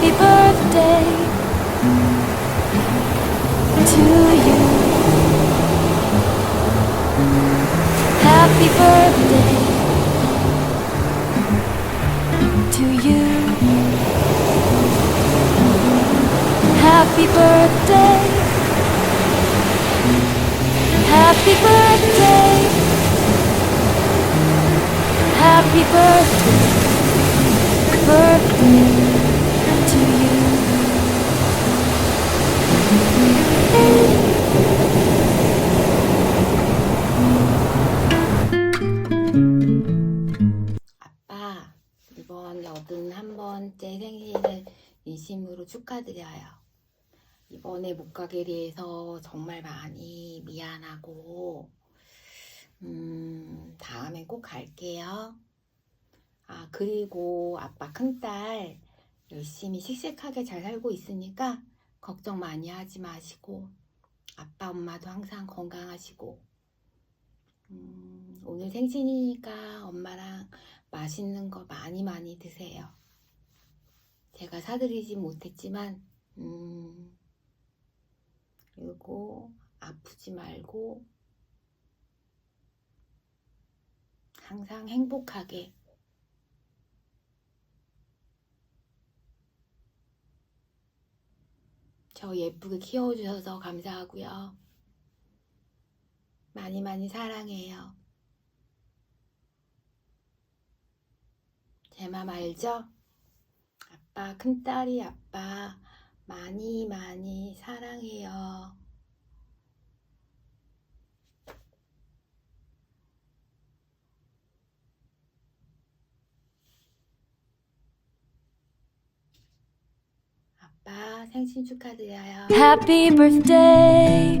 Happy birthday to you. Happy birthday to you. Happy birthday. Happy birthday. Happy birthday. Birthday 여든 한 번째 생일을 진심으로 축하드려요. 이번에 못 가게 돼서 정말 많이 미안하고, 음, 다음엔 꼭 갈게요. 아, 그리고 아빠 큰딸 열심히 씩씩하게 잘 살고 있으니까 걱정 많이 하지 마시고, 아빠, 엄마도 항상 건강하시고, 음, 오늘 생신이니까 엄마랑 맛있는 거 많이 많이 드세요. 제가 사드리지 못했지만, 음, 그리고 아프지 말고, 항상 행복하게, 저 예쁘게 키워주셔서 감사하고요. 많이 많이 사랑해요. 제 맘 알죠? 아빠, 큰딸이 아빠 많이 많이 사랑해요. 아빠 생신 축하드려요. Happy birthday.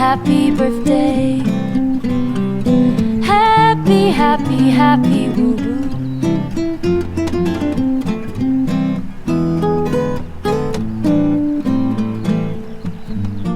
Happy birthday.